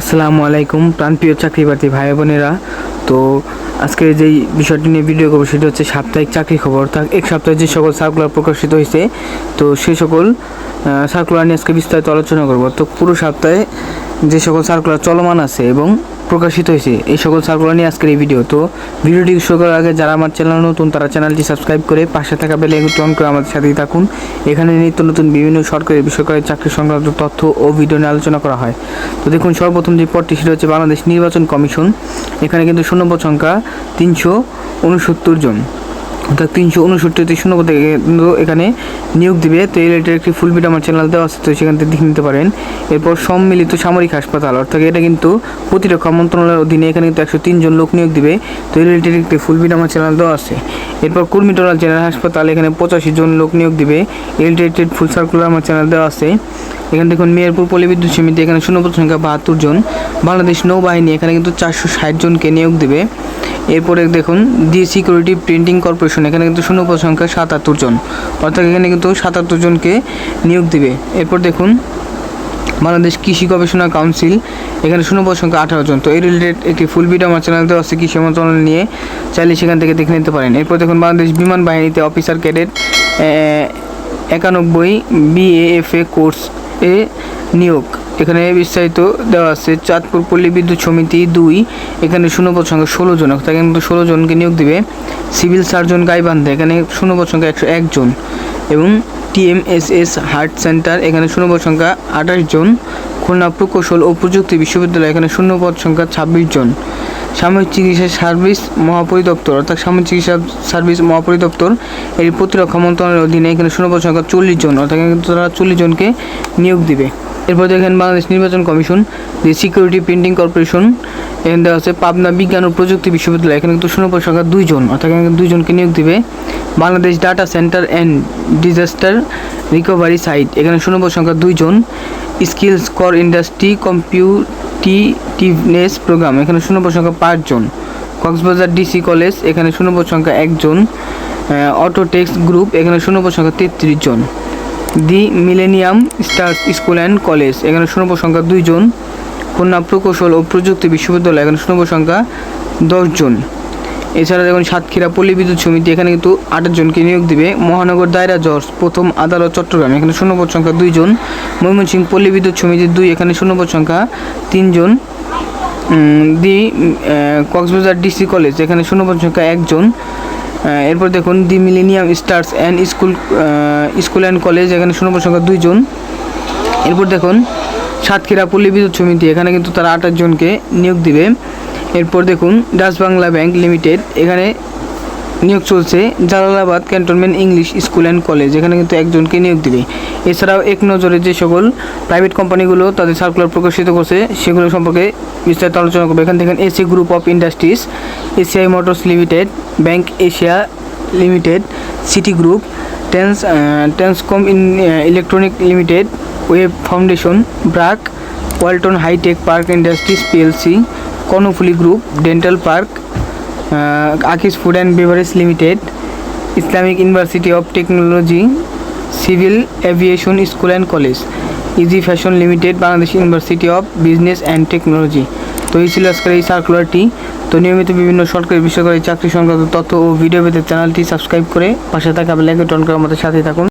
আসসালামু আলাইকুম, প্রাণপ্রিয় চাকরিপ্রার্থী ভাই বোনেরা। তো আজকে যেই বিষয়টি নিয়ে ভিডিও করব সেটা হচ্ছে সাপ্তাহিক চাকরি খবর। অর্থাৎ এক সপ্তাহে যে সকল সার্কুলার প্রকাশিত হয়েছে, তো সেই সকল সার্কুলার নিয়ে আজকে বিস্তারিত আলোচনা করব। তো পুরো সপ্তাহে যে সকল সার্কুলার চলমান আছে এবং প্রকাশিত হয়েছে। এই সকল সার্কুলার নিয়ে আজকের এই ভিডিও তো ভিডিওটি শুরু করার আগে যারা আমার চ্যানেল নতুন, তারা চ্যানেলটি সাবস্ক্রাইব করে পাশে থাকা বেলে অন করে আমাদের সাথেই থাকুন। এখানে নিত্য নতুন বিভিন্ন সরকারি, বেসরকারি, চাকরি সংক্রান্ত তথ্য ও ভিডিও নিয়ে আলোচনা করা হয়। তো দেখুন, সর্বপ্রথম যে পদটি সেটা হচ্ছে বাংলাদেশ নির্বাচন কমিশন। এখানে কিন্তু শূন্যপদ সংখ্যা তিনশো উনসত্তর জন। অর্থাৎ তিনশো উনসত্তরটি শূন্যপদে কিন্তু এখানে নিয়োগ দিবে। তো এই রিলেটেড একটি ফুল ভিডিও আমার চ্যানেল দেওয়া আছে, তো সেখান থেকে দেখে নিতে পারেন। এরপর সম্মিলিত সামরিক হাসপাতাল, অর্থাৎ এটা কিন্তু প্রতিরক্ষা মন্ত্রণালয়ের অধীনে এখানে কিন্তু একশো তিনজন লোক নিয়োগ দিবে। তো এই রিলেটেড একটি ফুল ভিডিও আমার চ্যানেল দেওয়া আছে। এরপর কুর্মিটোলাল জেনারেল হাসপাতাল, এখানে পঁচাশি জন লোক নিয়োগ দিবে। এই রিলেটেড ফুল সার্কুলার আমার চ্যানেল দেওয়া আছে। এখানে দেখুন, মেহেরপুর পল্লী সমিতি, এখানে শূন্যপদ সংখ্যা বাহাত্তর জন। বাংলাদেশ নৌবাহিনী, এখানে কিন্তু চারশো ষাট জনকে নিয়োগ দেবে। এরপরে দেখুন দি সিকিউরিটি প্রিন্টিং কর্পোরেশন এখানে কিন্তু শূন্যপদ সংখ্যা সাতাত্তর জন। অর্থাৎ এখানে কিন্তু সাতাত্তর জনকে নিয়োগ দিবে। এরপর দেখুন, বাংলাদেশ কৃষি গবেষণা কাউন্সিল, এখানে শূন্যপদ সংখ্যা আঠারো জন। তো এই রিলেটেড একটি ফুল ভিডিও আমার চ্যানেল দেওয়া আছে, কৃষি মন্ত্রণালয় নিয়ে। চাইলে সেখান থেকে দেখে নিতে পারেন। এরপর দেখুন, বাংলাদেশ বিমান বাহিনীতে অফিসার ক্যাডেট একানব্বই বিএএফএ কোর্স এ নিয়োগ। এখানে বিস্তারিত দেওয়া আছে, চাঁদপুর পল্লী বিদ্যুৎ সমিতি দুই, এখানে শূন্যপদ সংখ্যা ষোলো জন। অর্থাৎ কিন্তু ষোলো জনকে নিয়োগ দিবে। সিভিল সার্জন গাইবান্ধা, এখানে শূন্যপদ সংখ্যা একশো একজন এবং টিএমএসএস হার্ট সেন্টার, এখানে শূন্যপদ সংখ্যা আঠাশ জন। খুলনা প্রকৌশল ও প্রযুক্তি বিশ্ববিদ্যালয়, এখানে শূন্যপদ সংখ্যা ছাব্বিশ জন। সাময়িক চিকিৎসা সার্ভিস মহাপরিদপ্তর, অর্থাৎ সাময়িক চিকিৎসা সার্ভিস মহাপরিদপ্তর, এর প্রতিরক্ষা মন্ত্রণালয়ের অধীনে এখানে শূন্যপদ সংখ্যা চল্লিশ জন, অর্থাৎ কিন্তু তারা চল্লিশ জনকে নিয়োগ দিবে। এরপর দেখেন বাংলাদেশ নির্বাচন কমিশন, যে সিকিউরিটি প্রিন্টিং কর্পোরেশন এখানে দেওয়া আছে পাবনা বিজ্ঞান ও প্রযুক্তি বিশ্ববিদ্যালয়, এখানে কিন্তু শূন্যপদ সংখ্যা দুইজন অর্থাৎ এখানে দুইজনকে নিয়োগ দিবে। Bangladesh data centre and disaster recovery site এখানে শূন্যপদ সংখ্যা দুইজন স্কিলস কর ইন্ডাস্ট্রি কম্পিউটিটিভনেস প্রোগ্রাম এখানে শূন্যপদ সংখ্যা পাঁচজন। কক্সবাজার ডিসি কলেজ এখানে শূন্যপদ সংখ্যা একজন। অটোটেক্স গ্রুপ এখানে শূন্যপদ সংখ্যা তেত্রিশ জন। The millennium stars school and college এখানে শূন্যপদ সংখ্যা দুইজন খুলনা প্রকৌশল ও প্রযুক্তি বিশ্ববিদ্যালয়, এখানে শূন্যপদ সংখ্যা দশজন এছাড়া দেখুন সাতক্ষীরা পল্লী বিদ্যুৎ সমিতি, এখানে কিন্তু জনকে নিয়োগ দিবে। মহানগর দায়রা জজ, প্রথম আদালত, চট্টগ্রাম, এখানে শূন্যপদ সংখ্যা দুইজন ময়মনসিংহ পল্লী বিদ্যুৎ সমিতি দুই, এখানে শূন্যপদ সংখ্যা তিনজন দি কক্সবাজার ডিসি কলেজ এখানে শূন্যপদ সংখ্যা একজন। এরপর দেখুন, the millennium stars and school school and college এখানে শূন্যপদ সংখ্যা দুইজন। এরপর দেখুন, সাতক্ষীরা পল্লী বিদ্যুৎ সমিতি, এখানে কিন্তু তারা আঠাশ জনকে নিয়োগ দিবে। এরপর দেখুন ডাচ বাংলা ব্যাংক লিমিটেড এখানে নিয়োগ চলছে। Jalalabad cantonment English school and college এখানে কিন্তু একজনকে নিয়োগ দিবে। এছাড়াও এক নজরে যে সকল প্রাইভেট কোম্পানিগুলো তাদের সার্কুলার প্রকাশিত করছে, সেগুলো সম্পর্কে বিস্তারিত আলোচনা করবে। এখান থেকে AC group of industries ACI motors limited bank Asia limited city group tense টেন্সকম in electronic limited web foundation BRAC Walton hitech park industries PLC Karnaphuli group dental park Akij food and beverage limited Islamic university of technology civil aviation school and college, easy fashion limited, Bangladesh university of business and technology. তো এই ছিল আজকের এই সার্কুলারটি তো নিয়মিত বিভিন্ন সরকারি বেসরকারি চাকরি সংক্রান্ত তথ্য ও ভিডিও পেতে চ্যানেলটি সাবস্ক্রাইব করে পাশে থাকা বেলাইকে টন করার মতো সাথে থাকুন।